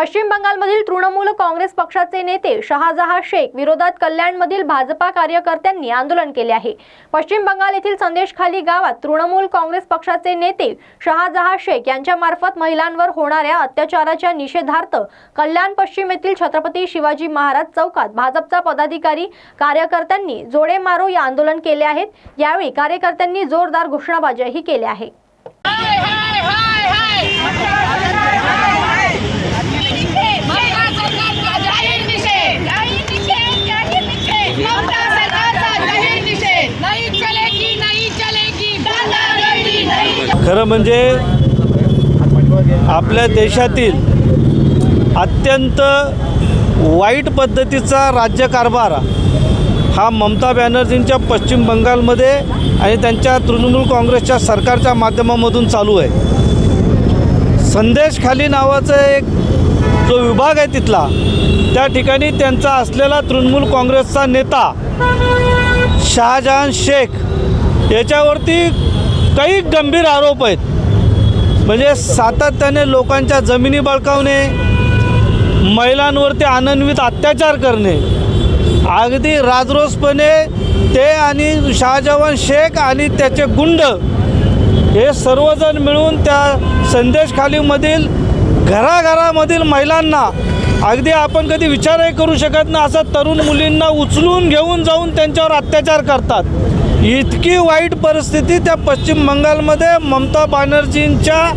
पश्चिम बंगालमधील तृणमूल काँग्रेस पक्षाचे नेते शहाजहा शेख विरोधात कल्याणमधील भाजपा कार्यकर्त्यांनी आंदोलन केले आहे. पश्चिम बंगाल येथील संदेशखाली गावात तृणमूल काँग्रेस पक्षाचे नेते शहाजहा शेख यांच्यामार्फत महिलांवर होणाऱ्या अत्याचाराच्या निषेधार्थ कल्याण पश्चिम येथील छत्रपती शिवाजी महाराज चौकात भाजपचा पदाधिकारी कार्यकर्त्यांनी जोडे मारो या आंदोलन केले आहेत. यावेळी कार्यकर्त्यांनी जोरदार घोषणाबाजीही केल्या आहे. खरं म्हणजे आपल्या देशातील अत्यंत वाईट पद्धतीचा राज्यकारभार हा ममता बॅनर्जींच्या पश्चिम बंगालमध्ये आणि त्यांच्या तृणमूल काँग्रेसच्या सरकारच्या माध्यमामधून चालू आहे. संदेशखाली नावाचा नावाचं एक जो विभाग आहे तिथला त्या ठिकाणी त्यांचा असलेला तृणमूल काँग्रेसचा नेता शहाजहान शेख याच्यावरती काही गंभीर आरोप आहेत. म्हणजे सातत्याने लोकांच्या जमिनी बळकावणे महिलांवरती आनंदवित अत्याचार करणे अगदी राजरोसपणे ते आणि शाहजवान शेख आणि त्याचे गुंड हे सर्वजण मिळून त्या संदेश खालीमधील घराघरामधील महिलांना अगदी आपण कधी विचारही करू शकत नाही असं तरुण मुलींना उचलून घेऊन जाऊन त्यांच्यावर अत्याचार करतात. इतकी वाईट परिस्थिती त्या पश्चिम बंगालमध्ये ममता बॅनर्जींच्या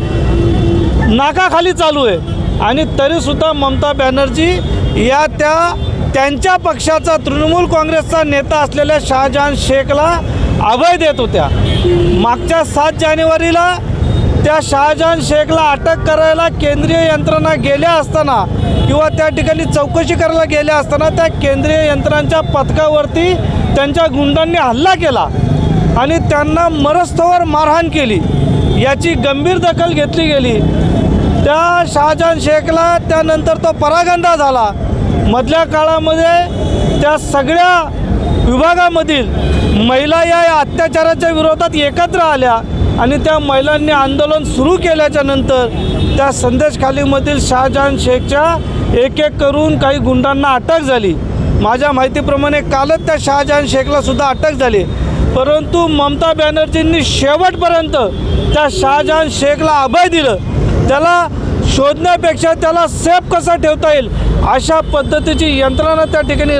नाकाखाली चालू आहे. आणि तरीसुद्धा ममता बॅनर्जी या त्या त्यांच्या पक्षाचा तृणमूल काँग्रेसचा नेता असलेल्या शहाजहान शेखला अभय देत होत्या. मागच्या सात जानेवारीला त्या शहाजहान शेखला अटक करायला केंद्रीय यंत्रणा गेल्या असताना किंवा त्या ठिकाणी चौकशी करायला गेल्या असताना त्या केंद्रीय यंत्रणांच्या पथकावरती त्यांच्या गुंडांनी हल्ला केला आणि त्यांना मरस्तवर मारहाण केली. याची गंभीर दखल घेतली गेली. त्या शहाजहान शेखला त्यानंतर तो परागंदा झाला. मधल्या काळामध्ये त्या सगळ्या विभागामधील महिला या अत्याचाराच्या विरोधात एकत्र आल्या. आणि त्या महिलांनी आंदोलन सुरू केल्याच्यानंतर त्या संदेशखालीमधील शहाजहान शेखच्या एक एक करून काही गुंडांना अटक झाली. माझ्या माहितीप्रमाणे कालच त्या शहाजहान शेखला सुद्धा अटक झाली. परंतु ममता बॅनर्जींनी शेवटपर्यंत त्या शहाजहान शेखला अभय दिलं. त्याला शोधण्यापेक्षा त्याला सेफ कसं ठेवता येईल अशा पद्धतीची यंत्रणा त्या ठिकाणी